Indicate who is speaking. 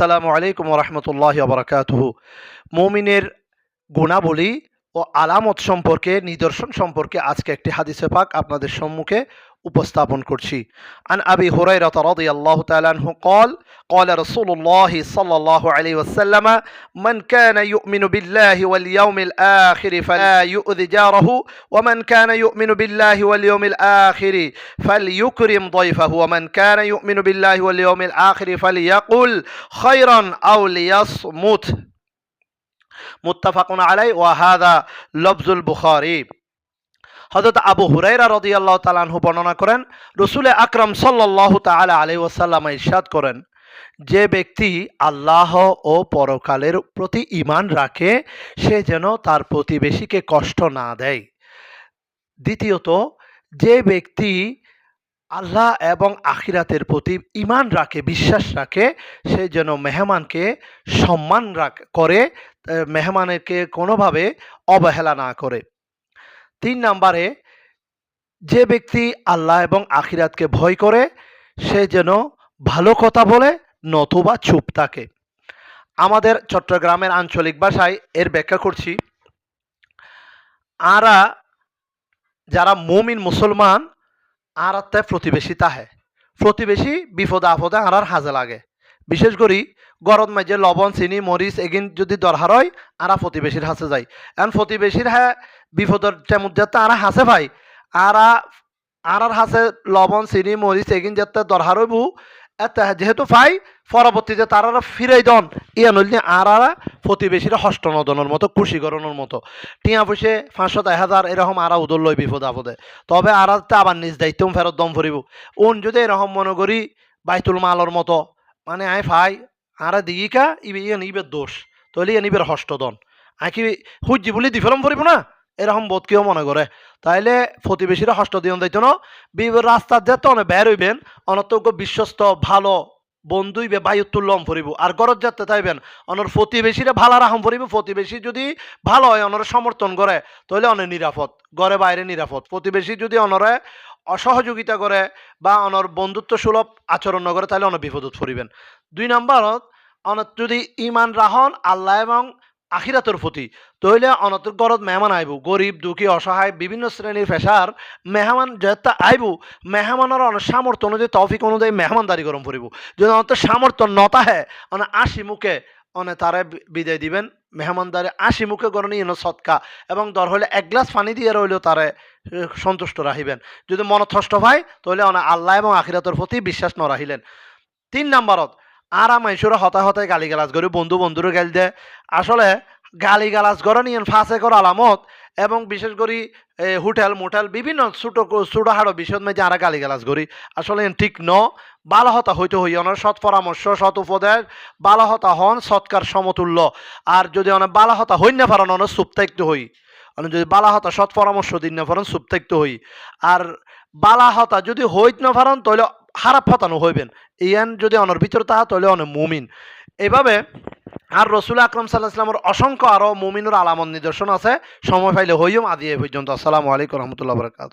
Speaker 1: আসসালামু আলাইকুম রহমতুল্লাহ বরকাতহু। মমিনের গুণাবলী ও আলামত সম্পর্কে, নিদর্শন সম্পর্কে আজকে একটি হাদিসে পাক আপনাদের সম্মুখে উপস্থাপন করছি আন আবি হুরাইরা রাদিয়াল্লাহু তাআলা আনহু قال قال رسول الله صلى الله عليه وسلم من كان يؤمن بالله واليوم الآخر فلا يؤذي جاره ومن كان يؤمن بالله واليوم الآخر فليكرم ضيفه ومن كان يؤمن بالله واليوم الآخر فليقل خيرا أو ليصمت মুত্তাফাকুন আলাই ওয়াহাদা লফজুল বুখারি হজরত আবু হুরাইরা রদিয়াল্লাহ তালানহু বর্ণনা করেন রসুলে আকরাম সাল্লাহ তালা আলি ওসাল্লাম ইরশাদ করেন যে ব্যক্তি আল্লাহ ও পরকালের প্রতি ইমান রাখে সে যেন তার প্রতিবেশীকে কষ্ট না দেয়। দ্বিতীয়ত যে ব্যক্তি আল্লাহ এবং আখিরাতের প্রতি ইমান রাখে বিশ্বাস রাখে সে যেন মেহমানকে সম্মান রাখ করে আহ, মেহমানকে কোনোভাবে অবহেলা না করে। তিন নম্বরে যে ব্যক্তি আল্লাহ এবং আখিরাতকে ভয় করে, সে যেন ভালো কথা বলে, নতুবা চুপ থাকে। আমাদের চট্টগ্রামের আঞ্চলিক ভাষায় এর ব্যাখ্যা করছি। আরা, যারা মুমিন মুসলমান আর আত্মায় প্রতিবেশী তাহে। প্রতিবেশী বিপদে আপদে আর হাজে লাগে। বিশেষ করি গরম মাঝে লবণ, চিনি, মরিচ, এগিন যদি দরকার হয়, আরা প্রতিবেশীর হাসে যায়। এখন প্রতিবেশীর হ্যাঁ বিপদের তেমন যাতে আরা হাসে ভাই। আরা আরার হাসে লবণ, চিনি মরিচ এগিন যাতে দরকার হইব যেহেতু পাই পরবর্তীতে তারা ফিরাই দন ইয়া নইলে আর আরা প্রতিবেশীরা নদনের মতো খুশি মতো। টিয়া পয়সে পাঁচশো এক হাজার এরকম আরা উদর লই বিপদ আপদে। তবে আরাতে আবার নিজ দায়িত্ব ফেরত দম ফুরিব উন যদি এরকম মনে করি বাইতুল মালর মতো মানে আই ফাই আরা দিগিকা ইবে ইয়ে নিবের দোষ। তৈলে ইয়ে নিবের হস্তদন আঁকি হুজি বলি দিফেলম ফুরিব না? এরকম বোধ কেউ মনে করে তাইলে প্রতিবেশীরা হস্ত দিন দায়িত্ব ন? রাস্তার যেতে অনেক বের হইবেন অনতজ্ঞ বিশ্বস্ত, ভালো বন্ধু বন্ধুই বে বায়ুতুল্লম ফুরিব আর গরজ যাতে তাইবেন অনর প্রতিবেশীরা ভালো রাখম ফুরিব প্রতিবেশী যদি ভালো হয় অনর সমর্থন করে তাহলে অনেক নিরাপদ ঘরে বাইরে নিরাপদ প্রতিবেশী যদি অনরে অসহযোগিতা করে বা অনর বন্ধুত্ব সুলভ আচরণ নকরে তাহলে অনেক বিপদত ফুরিবেন দুই নম্বরত অনত যদি ইমান রাহন আল্লাহ এবং আখিরাতর প্রতি তইলে অনতর গরত মেহমান আইব। গরিব, দুঃখী, অসহায়, বিভিন্ন শ্রেণির পেশার মেহমান যেটা আইব, মেহমানের অনেক সামর্থ্য অনুযায়ী, তৌফিক অনুযায়ী মেহমান মেহমানদারি গরম ফুরিব যদি অনত সামর্থ্য নতা হে অনে আশি মুখে অনে তারে বিদায় দিবেন। মেহমানদারি আশি মুখে গরণি এনে সৎকা এবং দর হলে এক গ্লাস পানি দিয়ে রইলেও তারে সন্তুষ্ট রাখিবেন যদি মনথষ্ট হয়, তাহলে অনে আল্লাহ এবং আখিরাতর প্রতি বিশ্বাস ন রাখিলেন তিন নম্বরত আর মাইসুরা হতায় হতায় গালি গালাজ করে, বন্ধু বন্ধুরে গাল দেয় আসলে গালি গালাজ করে নিয়েন ফাঁসে কর আলামত এবং বিশেষ করে হোটেল মোটেল বিভিন্ন ছোটো ছোটো হাড়ো বিষয় মেয়ে যারা গালি গালাজ করি। আসলে ঠিক ন ভালো হতা হইতে হই অনার সৎ পরামর্শ, সৎ উপদেশ ভালো হতা হন, সৎকার সমতুল্য। আর যদি অনেক বালা হতা হই না পারেন অনেক চুপ থাকতে হই। অনেক যদি বালা হতা সৎ পরামর্শ দিন না পারেন, চুপ থাকতে হই। আর বালা হতা যদি হইত না পারেন তাহলে খারাপ ফাতানো হইবেন। ইয়ান যদি অনর ভিতরে তাহা, তাহলে অনেক মুমিন। এভাবে আর রসুল আকরম সাল্লাহ ইসলামের অসংখ্য আরও মুমিনের আলামত নিদর্শন আছে। সময় পাইলে হইম আদি এ পর্যন্ত। আসসালামু আলাইকুম রহমতুল্লাহ বরকাত